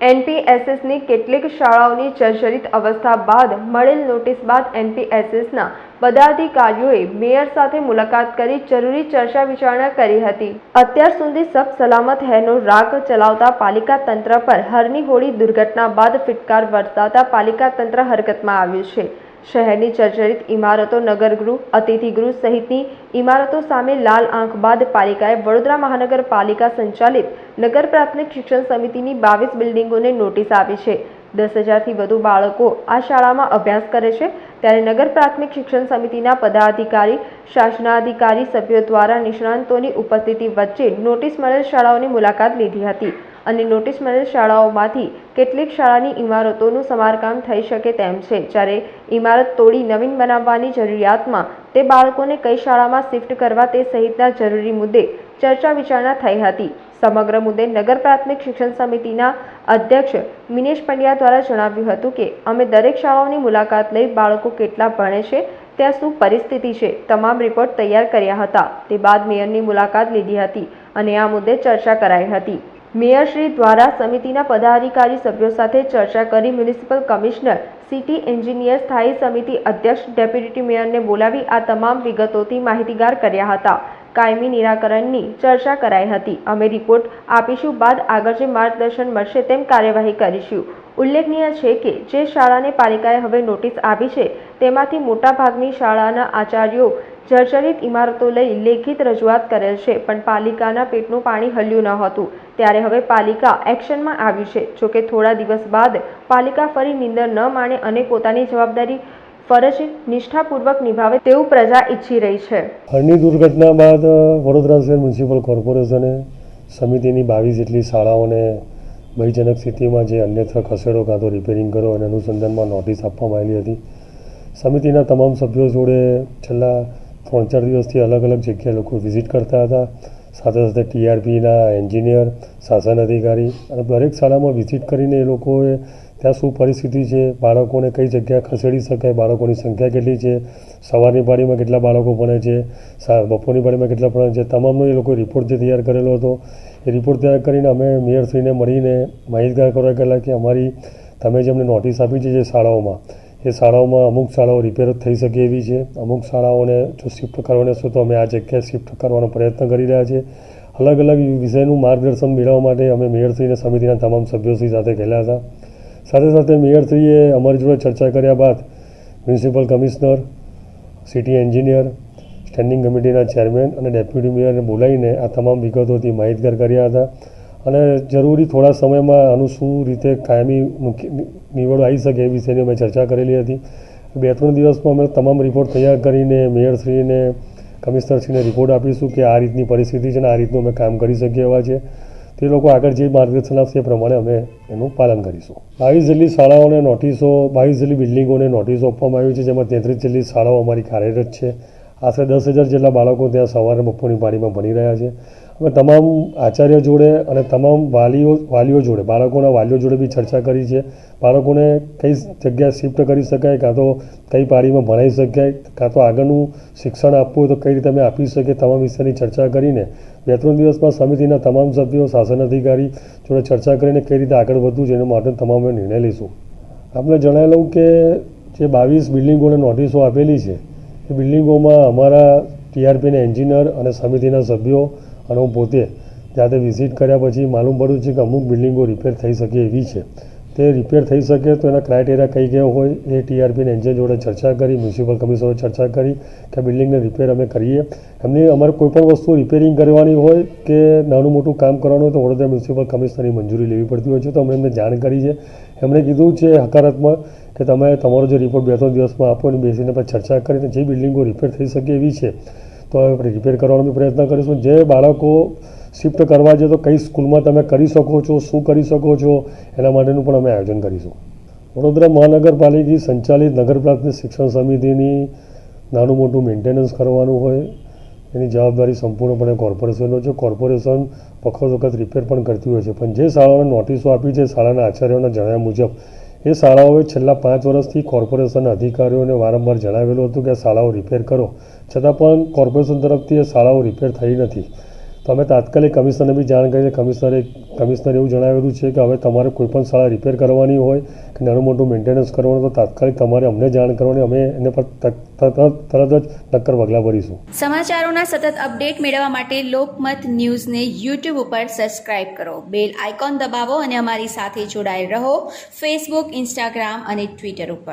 એનપીએસએસની કેટલીક શાળાઓની જર્જરિત અવસ્થા બાદ મળેલ નોટિસ બાદ એનપીએસએસના પદાધિકારીઓએ મેયર સાથે મુલાકાત કરી જરૂરી ચર્ચા વિચારણા કરી હતી. અત્યાર સુધી સબ સલામત હૈનો રાગ ચલાવતા પાલિકા તંત્ર પર હરની હોળી દુર્ઘટના બાદ ફિટકાર વરસાવતા પાલિકા તંત્ર હરકતમાં આવ્યું છે. શહેરની જર્જરિત ઇમારતો, નગરગૃહ, અતિથિગૃહ સહિતની ઇમારતો સામે લાલ આંખ બાદ પાલિકાએ વડોદરા મહાનગરપાલિકા સંચાલિત નગર પ્રાથમિક શિક્ષણ સમિતિની બાવીસ બિલ્ડિંગોને નોટિસ આપી છે. દસ હજારથી વધુ બાળકો આ શાળામાં અભ્યાસ કરે છે. ત્યારે નગર પ્રાથમિક શિક્ષણ સમિતિના પદાધિકારી, શાસનાધિકારી સભ્યો દ્વારા નિષ્ણાંતોની ઉપસ્થિતિ વચ્ચે નોટિસ મળેલ શાળાઓની મુલાકાત લીધી હતી. અને નોટિસ મળેલ શાળાઓમાંથી કેટલીક શાળાની ઇમારતોનું સમારકામ થઈ શકે તેમ છે. જ્યારે ઇમારત તોડી નવીન બનાવવાની જરૂરિયાતમાં તે બાળકોને કઈ શાળામાં શિફ્ટ કરવા તે સહિતના જરૂરી મુદ્દે ચર્ચા વિચારણા થઈ હતી. સમગ્ર મુદ્દે નગર પ્રાથમિક શિક્ષણ સમિતિના અધ્યક્ષ મિનેશ પંડ્યા દ્વારા જણાવ્યું હતું કે, અમે દરેક શાળાઓની મુલાકાત લઈ બાળકો કેટલા ભણે છે, ત્યાં શું પરિસ્થિતિ છે, તમામ રિપોર્ટ તૈયાર કર્યા હતા. તે બાદ મેયરની મુલાકાત લીધી હતી અને આ મુદ્દે ચર્ચા કરાઈ હતી. મેયરશ્રી દ્વારા સમિતિના પદાધિકારી સભ્યો સાથે ચર્ચા કરી મ્યુનિસિપલ કમિશનર, સિટી એન્જિનિયર, સ્થાયી સમિતિ અધ્યક્ષ, ડેપ્યુટી મેયરને બોલાવી આ તમામ વિગતોથી માહિતીગાર કર્યા હતા. કાયમી નિરાકરણની ચર્ચા કરાઈ હતી. અમે રિપોર્ટ આપીશું બાદ આગળ જે માર્ગદર્શન મળશે તેમ કાર્યવાહી કરીશું. ઉલ્લેખનીય છે કે જે શાળાને પાલિકાએ હવે નોટિસ આપી છે, તેમાંથી મોટાભાગની શાળાના આચાર્યો જર્જરિત ઇમારતો લઈ લેખિત રજૂઆત કરેલ છે, પણ પાલિકાના પેટનું પાણી હલ્યું ન હતું. ત્યારે હવે પાલિકા એક્શનમાં આવ્યું છે. જોકે થોડા દિવસ બાદ પાલિકા ફરી નીંદર ન માણે અને પોતાની જવાબદારી ફરજ નિષ્ઠાપૂર્વક નિભાવે તેવું પ્રજા ઈચ્છી રહી છે. હરની દુર્ઘટના બાદ વડોદરા મ્યુનિસિપલ કોર્પોરેશને સમિતિની બાવીસ જેટલી શાળાઓને ભયજનક સ્થિતિમાં જે અન્યથા ખસેડો કાં તો રિપેરિંગ કરો અને અનુસંધાનમાં નોટિસ આપવામાં આવેલી હતી. સમિતિના તમામ સભ્યો જોડે છેલ્લા ત્રણ ચાર દિવસથી અલગ અલગ જગ્યાએ લોકો વિઝિટ કરતા હતા. સાથે સાથે ટીઆરપીના એન્જિનિયર શાસન અધિકારી અને દરેક શાળામાં વિઝિટ કરીને એ લોકોએ ત્યાં શું પરિસ્થિતિ છે? બાળકોને કઈ જગ્યાએ ખસેડી શકાય? બાળકોની સંખ્યા કેટલી છે? સવારની પાળીમાં કેટલા બાળકો ભણે છે? બપોરની પાળીમાં કેટલા ભણે છે? તમામનો એ લોકોએ રિપોર્ટ જે તૈયાર કરેલો હતો. એ રિપોર્ટ તૈયાર કરીને અમે મેયરશ્રીને મળીને માહિતગાર કરવા ગયેલા કે અમારી, તમે જે અમને નોટિસ આપી છે જે શાળાઓમાં, એ શાળાઓમાં અમુક શાળાઓ રિપેર થઈ શકે એવી છે. અમુક શાળાઓને જો શિફ્ટ કરવાની શું તો અમે આ જગ્યાએ શિફ્ટ કરવાનો પ્રયત્ન કરી રહ્યા છીએ અલગ અલગ વિષયનું માર્ગદર્શન મેળવવા માટે અમે મેયરશ્રીને સમિતિના તમામ સભ્યોશ્રી સાથે ગયેલા હતા. સાથે સાથે મેયરશ્રીએ અમારી જોડે ચર્ચા કર્યા બાદ municipal commissioner, city engineer, standing કમિટીના ચેરમેન અને ડેપ્યુટી મેયરને બોલાવીને આ તમામ વિગતોથી માહિતગાર કર્યા હતા. અને જરૂરી થોડા સમયમાં આનું શું રીતે કાયમી નિવડો આવી શકે એ વિશેની અમે ચર્ચા કરેલી હતી. બે ત્રણ દિવસમાં અમે તમામ રિપોર્ટ તૈયાર કરીને મેયરશ્રીને, કમિશનરશ્રીને રિપોર્ટ આપીશું કે આ રીતની પરિસ્થિતિ છે અને આ રીતનું અમે કામ કરી શકીએ એવા છે. તે લોકો આગળ જે માર્ગદર્શન આપશે એ પ્રમાણે અમે એનું પાલન કરીશું. બાવીસ જેટલી શાળાઓને નોટિસો બાવીસ જેટલી બિલ્ડિંગોને નોટિસો આપવામાં આવી છે, જેમાં તેત્રીસ જેટલી શાળાઓ અમારી કાર્યરત છે. આશરે દસ હજાર જેટલા બાળકો ત્યાં સવારે બપોરની પાળીમાં ભણી રહ્યા છે. અમે તમામ આચાર્ય જોડે અને તમામ વાલીઓ વાલીઓ જોડે, બાળકોના વાલીઓ જોડે બી ચર્ચા કરી છે. બાળકોને કઈ જગ્યાએ શિફ્ટ કરી શકાય, કાં તો કઈ પાળીમાં ભણાવી શકાય, કાં તો આગળનું શિક્ષણ આપવું હોય તો કઈ રીતે અમે આપી શકીએ, તમામ વિષયની ચર્ચા કરીને બે ત્રણ દિવસમાં સમિતિના તમામ સભ્યો, શાસન અધિકારી જોડે ચર્ચા કરીને કઈ રીતે આગળ વધવું છે એના માટે તમામ નિર્ણય લઈશું. આપને જણાવેલું કે જે બાવીસ બિલ્ડિંગોને નોટિસો આપેલી છે એ બિલ્ડિંગોમાં અમારા ટીઆરપીના એન્જિનિયર અને સમિતિના સભ્યો અને હું પોતે જાતે વિઝિટ કર્યા પછી માલુમ પડ્યું છે કે અમુક બિલ્ડિંગો રિપેર થઈ શકે એવી છે. તે રિપેર થઈ શકે તો એના ક્રાઇટેરિયા કઈ ગયા હોય, એ ટીઆરપીને એન્જિનિયર જોડે ચર્ચા કરી મ્યુનિસિપલ કમિશનર ચર્ચા કરી, કે બિલ્ડિંગને રિપેર અમે કરીએ. એમની અમારે કોઈ પણ વસ્તુ રિપેરિંગ કરવાની હોય કે નાનું મોટું કામ કરવાનું હોય તો વડોદરા મ્યુનિસિપલ કમિશનરની મંજૂરી લેવી પડતી હોય છે. તો અમે એમને જાણ કરી છે. એમણે કીધું છે હકારાત્મક કે તમે તમારો જે રિપોર્ટ બે ત્રણ દિવસમાં આપો અને બેસીને પછી ચર્ચા કરીને જે બિલ્ડિંગો રિપેર થઈ શકે એવી છે તો રિપેર કરવાનો બી પ્રયત્ન કરીશું. જે બાળકો શિફ્ટ કરવા છે, તો કઈ સ્કૂલમાં તમે કરી શકો છો, શું કરી શકો છો, એના માટેનું પણ અમે આયોજન કરીશું. વડોદરા મહાનગરપાલિકા સંચાલિત નગર પ્રાથમિક શિક્ષણ સમિતિની નાનું મોટું મેન્ટેનન્સ કરવાનું હોય. એની જવાબદારી સંપૂર્ણપણે કોર્પોરેશનનો છે. કોર્પોરેશન વખત વખત રિપેર પણ કરતી હોય છે. પણ જે શાળાઓને નોટિસો આપી છે, શાળાના આચાર્યોના જણાવ્યા મુજબ એ શાળાઓએ છેલ્લા પાંચ વર્ષથી કોર્પોરેશનના અધિકારીઓને વારંવાર જણાવેલું હતું કે શાળાઓ રિપેર કરો. છતાં પણ કોર્પોરેશન તરફથી એ શાળાઓ રિપેર થઈ નથી. તો અમે તાત્કાલિક કમિશનરને બી જાણ કરી કમિશનરે કમિશનરે એવું જણાવેલું છે કે હવે તમારે કોઈ પણ શાળા રિપેર કરવાની હોય કે નાનું મોટું મેન્ટેનન્સ કરવાનું તો તાત્કાલિક તમારે અમને જાણ કરવાની, અમે એને પર તરત જ નક્કર પગલાં ભરીશું. સમાચારોના સતત અપડેટ મેળવવા માટે લોકમત ન્યૂઝને યુટ્યુબ ઉપર સબસ્ક્રાઇબ કરો. બેલ આઇકોન દબાવો અને અમારી સાથે જોડાયેલ રહો. ફેસબુક ઇન્સ્ટાગ્રામ અને ટ્વિટર ઉપર.